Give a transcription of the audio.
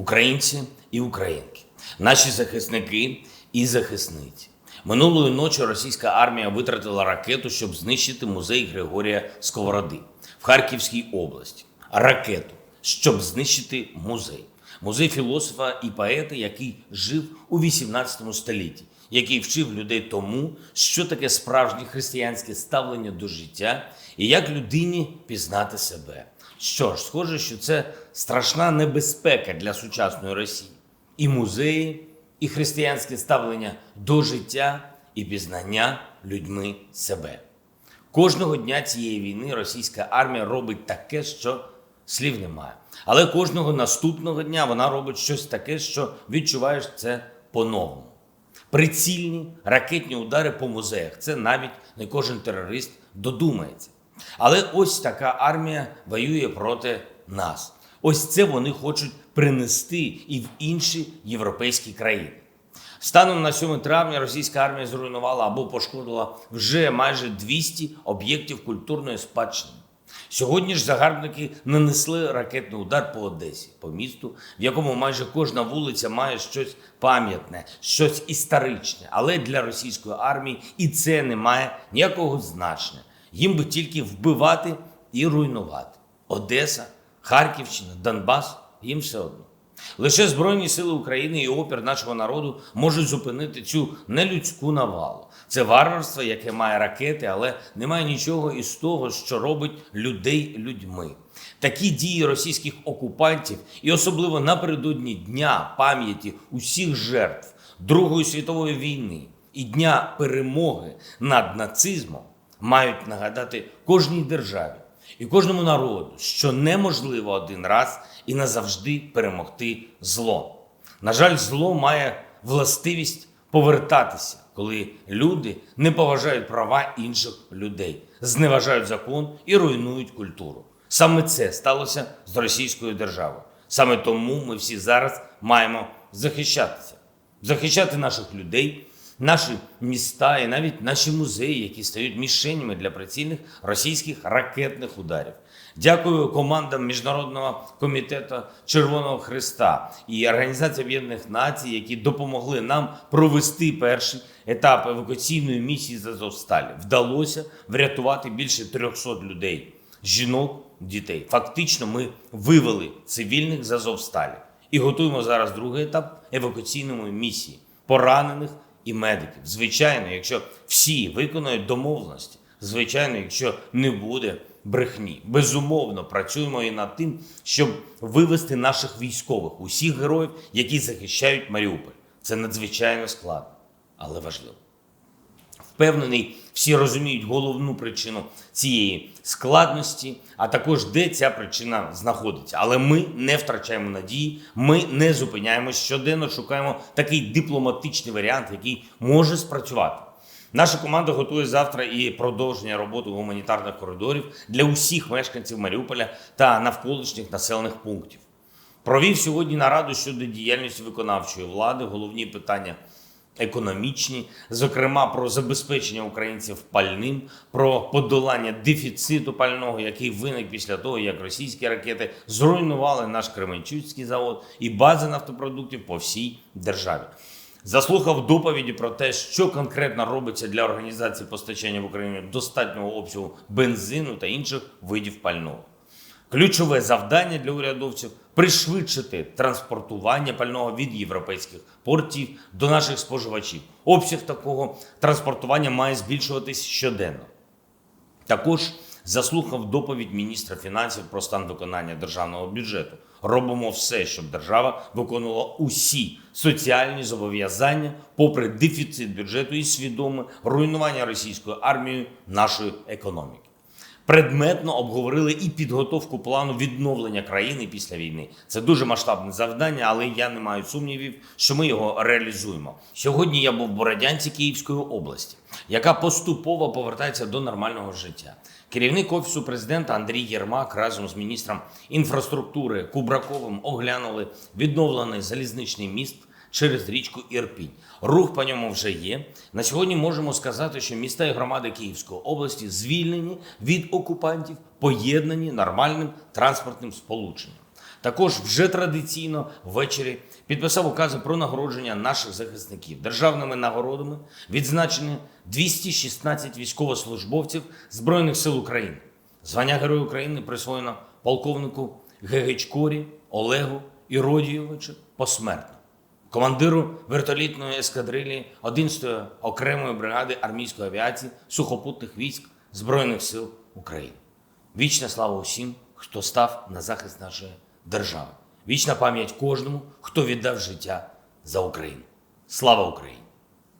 українці і українки, наші захисники і захисниці. Минулої ночі російська армія витратила ракету, щоб знищити музей Григорія Сковороди в Харківській області. Ракету, щоб знищити музей. Музей філософа і поета, який жив у 18 столітті, який вчив людей тому, що таке справжнє християнське ставлення до життя і як людині пізнати себе. Що ж, схоже, що це страшна небезпека для сучасної Росії. І музеї, і християнське ставлення до життя, і пізнання людьми себе. Кожного дня цієї війни російська армія робить таке, що слів немає. Але кожного наступного дня вона робить щось таке, що відчуваєш це по-новому. Прицільні ракетні удари по музеях. Це навіть не кожен терорист додумається. Але ось така армія воює проти нас. Ось це вони хочуть принести і в інші європейські країни. Станом на 7 травня російська армія зруйнувала або пошкодила вже майже 200 об'єктів культурної спадщини. Сьогодні ж загарбники нанесли ракетний удар по Одесі, по місту, в якому майже кожна вулиця має щось пам'ятне, щось історичне. Але для російської армії і це не має ніякого значення. Їм би тільки вбивати і руйнувати. Одеса, Харківщина, Донбас їм все одно. Лише Збройні сили України і опір нашого народу можуть зупинити цю нелюдську навалу. Це варварство, яке має ракети, але немає нічого із того, що робить людей людьми. Такі дії російських окупантів, і особливо напередодні дня пам'яті усіх жертв Другої світової війни і дня перемоги над нацизмом, мають нагадати кожній державі і кожному народу, що неможливо один раз і назавжди перемогти зло. На жаль, зло має властивість повертатися, коли люди не поважають права інших людей, зневажають закон і руйнують культуру. Саме це сталося з російською державою. Саме тому ми всі зараз маємо захищатися, захищати наших людей, наші міста і навіть наші музеї, які стають мішенями для прицільних російських ракетних ударів. Дякую командам Міжнародного комітету Червоного Христа і Організації Об'єднаних Націй, які допомогли нам провести перший етап евакуаційної місії з Азовсталі. Вдалося врятувати більше 300 людей, жінок, дітей. Фактично, ми вивели цивільних з Азовсталі і готуємо зараз другий етап евакуаційної місії поранених і медиків. Звичайно, якщо всі виконують домовленості, звичайно, якщо не буде брехні. Безумовно, працюємо і над тим, щоб вивести наших військових, усіх героїв, які захищають Маріуполь. Це надзвичайно складно, але важливо. Впевнений, всі розуміють головну причину цієї складності, а також де ця причина знаходиться. Але ми не втрачаємо надії, ми не зупиняємось щоденно, шукаємо такий дипломатичний варіант, який може спрацювати. Наша команда готує завтра і продовження роботи гуманітарних коридорів для усіх мешканців Маріуполя та навколишніх населених пунктів. Провів сьогодні нараду щодо діяльності виконавчої влади, головні питання економічні, зокрема про забезпечення українців пальним, про подолання дефіциту пального, який виник після того, як російські ракети зруйнували наш Кременчуцький завод і бази нафтопродуктів по всій державі. Заслухав доповіді про те, що конкретно робиться для організації постачання в Україні достатнього обсягу бензину та інших видів пального. Ключове завдання для урядовців пришвидшити транспортування пального від європейських портів до наших споживачів. Обсяг такого транспортування має збільшуватись щоденно. Також заслухав доповідь міністра фінансів про стан виконання державного бюджету. Робимо все, щоб держава виконувала усі соціальні зобов'язання, попри дефіцит бюджету і свідоме руйнування російською армією нашої економіки. Предметно обговорили і підготовку плану відновлення країни після війни. Це дуже масштабне завдання, але я не маю сумнівів, що ми його реалізуємо. Сьогодні я був в Бородянці Київської області, яка поступово повертається до нормального життя. Керівник офісу президента Андрій Єрмак разом з міністром інфраструктури Кубраковим оглянули відновлений залізничний міст через річку Ірпінь. Рух по ньому вже є. На сьогодні можемо сказати, що міста і громади Київської області звільнені від окупантів, поєднані нормальним транспортним сполученням. Також вже традиційно ввечері підписав укази про нагородження наших захисників державними нагородами, відзначені 216 військовослужбовців Збройних сил України. Звання Героя України присвоєно полковнику Гегечкорі Олегу Іродійовичу посмертно, командиру вертолітної ескадрилі 11-ї окремої бригади армійської авіації сухопутних військ Збройних сил України. Вічна слава усім, хто став на захист нашої держави. Вічна пам'ять кожному, хто віддав життя за Україну. Слава Україні!